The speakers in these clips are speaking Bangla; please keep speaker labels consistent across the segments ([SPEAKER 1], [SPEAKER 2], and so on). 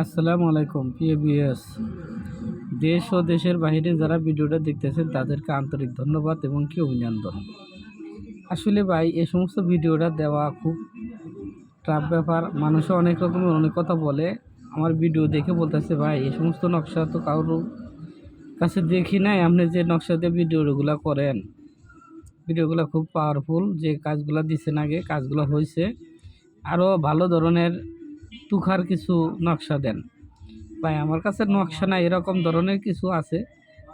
[SPEAKER 1] আসসালামু আলাইকুম, প্রিয় বিএস দেশ ও দেশের বাইরে যারা ভিডিওটা দেখতেছেন, তাদেরকে আন্তরিক ধন্যবাদ এবং কি অভিনন্দন। আসলে ভাই এই সমস্ত ভিডিওটা দেওয়া খুব টাফ ব্যাপার। মানুষও অনেক রকমের অনেক কথা বলে। আমার ভিডিও দেখে বলতেছে, ভাই এই সমস্ত নকশা তো কারোর কাছে দেখি নাই। আপনি যে নকশা দিয়ে ভিডিওগুলো করেন, ভিডিওগুলো খুব পাওয়ারফুল যে কাজগুলো দিচ্ছেন আগে, কাজগুলো হয়েছে আরও ভালো ধরনের তুখার কিছু নকশা দেন। ভাই আমার কাছে নকশা না এরকম ধরনের কিছু আছে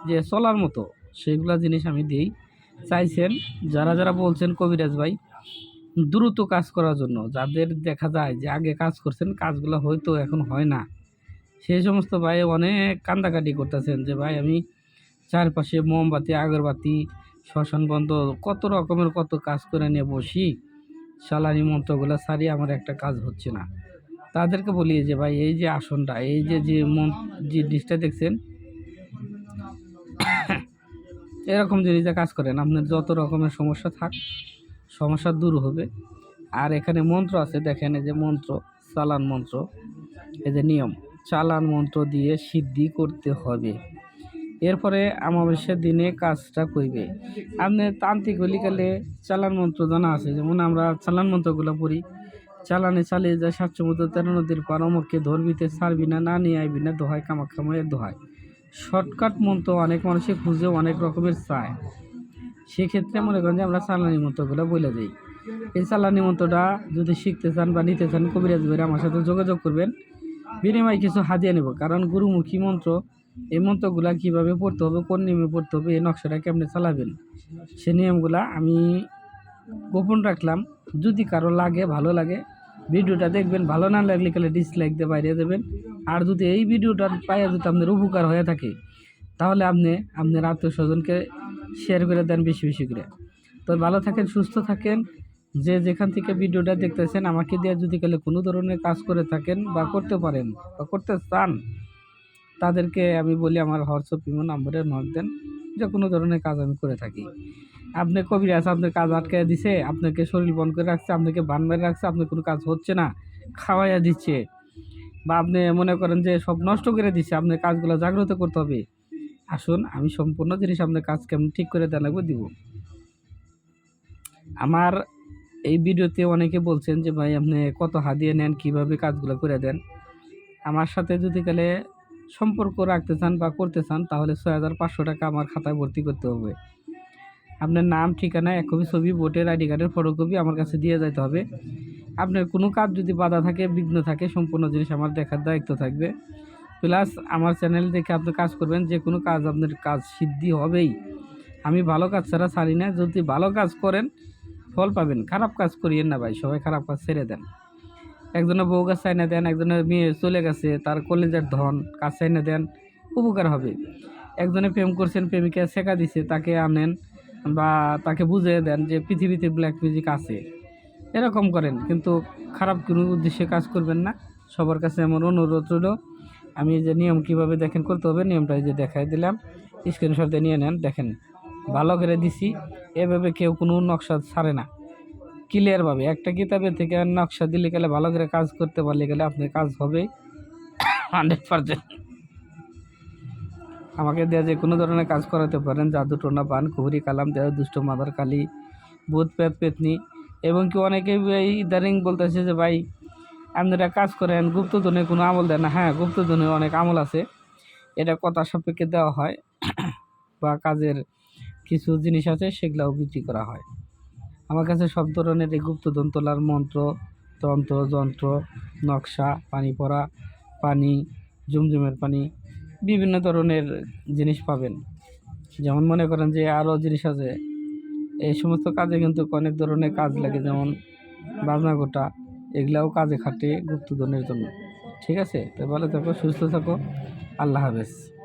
[SPEAKER 1] যে চলার মতো। সেগুলা জিনিস আমি দিই। চাইছেন, যারা যারা বলছেন কবিরাজ ভাই, দ্রুত কাজ করার জন্য। যাদের দেখা যায় যে আগে কাজ করছেন, কাজগুলো হয়তো এখন হয় না। সেই সমস্ত ভাই অনেক কান্দাকাটি করতেছেন যে, ভাই, আমি চারপাশে মোমবাতি, আগরবাতি, শ্মশান বন্ধ, কত রকমের কত কাজ করে নিয়ে বসি। সালানি মন্ত্রগুলো সারিয়ে আমার একটা কাজ হচ্ছে না। তাদেরকে বলি যে, ভাই, এই যে আসনটা, এই যে যে মন, যে জিনিসটা দেখছেন, এরকম জিনিসটা কাজ করেন আপনার যত রকমের সমস্যা থাক, সমস্যা দূর হবে। আর এখানে মন্ত্র আছে, দেখেন এই যে মন্ত্র, চালান মন্ত্র, এই যে নিয়ম। চালান মন্ত্র দিয়ে সিদ্ধি করতে হবে। এরপরে অমাবস্যার দিনে কাজটা করবে আপনি তান্ত্রিক হলিকালে চালান মন্ত্র জানা আছে, যেমন আমরা চালান মন্ত্রগুলো পড়ি। চালানে চালিয়ে যায় সাতশো মতো তেরো নদীর পার, অমরকে ধরবিতে ছাড়বি না না নিয়ে আইবি না দোহাই কামাক্ষাময়ের দোহায়। শর্টকাট মন্ত্র অনেক মানুষে খুঁজে অনেক রকমের চায়। সেক্ষেত্রে মনে করেন যে আমরা চালানি মন্ত্রগুলো বলে দিই। এই চালানি মন্ত্রটা যদি শিখতে চান বা নিতে চান, কবিরাজ ভাইরা আমার সাথে যোগাযোগ করবেন। বিনিময়ে কিছু হাতিয়ে নেব, কারণ গুরুমুখী মন্ত্র, এই মন্ত্রগুলা কীভাবে পড়তে হবে, কোন নিয়মে পড়তে হবে, এই নকশাটা কেমনে চালাবেন, সে নিয়মগুলা আমি গোপন রাখলাম। যদি কারও লাগে, ভালো লাগে ভিডিওটা দেখবেন, ভালো না লাগলে কালে ডিসলাইক দিয়ে বাইরে দেবেন আর যদি এই ভিডিওটা পাইয়া যদি আপনার উপকার হয়ে থাকে, তাহলে আপনি আপনার আত্মীয় স্বজনকে শেয়ার করে দেন বেশি বেশি করে। তো ভালো থাকেন, সুস্থ থাকেন। যে যেখান থেকে ভিডিওটা দেখতেছেন, আমাকে দিয়ে যদি কালে কোনো ধরনের কাজ করে থাকেন বা করতে পারেন বা করতে চান, তাদেরকে আমি বলি আমার হোয়াটসঅ্যাপ ইমো নম্বরে নক দেন যে কোনো ধরনের কাজ আমি করে থাকি। আপনি কবিরাজ আপনার কাজ আটকে দিছে, আপনাকে শরীর বন্ধ করে রাখছে, আপনাকে বান মেরে রাখছে, আপনার কোনো কাজ হচ্ছে না, খাওয়াইয়া দিচ্ছে। বা আপনি মনে করেন যে সব নষ্ট করে দিচ্ছে আপনার কাজগুলো জাগ্রত করতে হবে। আসুন, আমি সম্পূর্ণ জিনিস আপনার কাজ কেমন ঠিক করে দেওয়া লাগবে দিব। আমার এই ভিডিওতে অনেকে বলছেন যে, ভাই, আপনি কত হাদিয়ে নেন, কীভাবে কাজগুলো করে দেন? আমার সাথে যদি গেলে সম্পর্ক রাখতে চান বা করতে চান, তাহলে ছয় হাজার পাঁচশো টাকা আমার খাতায় ভর্তি করতে হবে। আপনার নাম, ঠিকানা এক কপি ছবি, ভোটের আইডি কার্ডের ফটোকপি আমার কাছে দিয়ে যাইতে হবে। আপনার কোনো কাজ যদি বাধা থাকে, বিঘ্ন থাকে, সম্পূর্ণ জিনিস আমার দেখার দায়িত্ব থাকবে। প্লাস আমার চ্যানেল দেখে আপনি কাজ করবেন, যে কোনো কাজ আপনার কাজ সিদ্ধি হবেই। আমি ভালো কাজ ছাড়া ছাড়ি না, যদি ভালো কাজ করেন, ফল পাবেন। খারাপ কাজ করিয়েন না ভাই, সবাই খারাপ কাজ ছেড়ে দেন। একজনের বউ গাছ চাইনা দেন একজনের মেয়ে চলে গেছে, তার কলেজের ধন কাজ চাইনা দেন, উপকার হবে। একজনে প্রেম করছেন, প্রেমিকা শেখা দিছে, তাকে আনেন। বা তাকে বুঝিয়ে দেন যে পৃথিবীতে ব্ল্যাক মিউজিক আছে। এরকম করেন, কিন্তু খারাপ কোনো উদ্দেশ্যে কাজ করবেন না। সবার কাছে আমার অনুরোধ রইল, আমি যে নিয়ম কীভাবে দেখেন করতে হবে, নিয়মটা যে দেখাই দিলাম। স্ক্রিনশট নিয়ে নেন, দেখেন, ভালো করে দিছি, এভাবে কেউ কোনো নকশা ছাড়ে না। ক্লিয়ারভাবে একটা কিতাবের থেকে নকশা দিলে গেলে ভালো করে কাজ করতে পারলে গেলে আপনার কাজ হবে হান্ড্রেড পারসেন্ট আমাকে দেওয়া যে কোনো ধরনের কাজ করাতে পারেন, জাদু, টোনা, পান, কুহুরি, কালাম দেওয়া দুষ্ট, মাদার, কালী ভূত পেত পেতনি, এবং কি অনেকে ইদারিং বলতেছে যে, ভাই আপনারা কাজ করেন গুপ্তধনে কোনো আমল দেন না। হ্যাঁ গুপ্তধনে অনেক আমল আছে। এটা কথা সাপেক্ষে দেওয়া হয় বা কাজের কিছু জিনিস আছে, সেগুলাও বিক্রি করা হয়। আমার কাছে সব ধরনের এই গুপ্তধন, তোলার মন্ত্র, তন্ত্র, যন্ত্র, নকশা, পানি পড়া, পানি জুমজুমের পানি বিভিন্ন ধরনের জিনিস পাবেন। যেমন মনে করেন যে আরও জিনিস আছে। এই সমস্ত কাজে কিন্তু অনেক ধরনের কাজ লাগে, যেমন বাজনা গোটা, এগুলাও কাজে খাটে গুপ্তধনের জন্য। ঠিক আছে? তো ভালো থাকো, সুস্থ থাকো। আল্লাহ হাফেজ।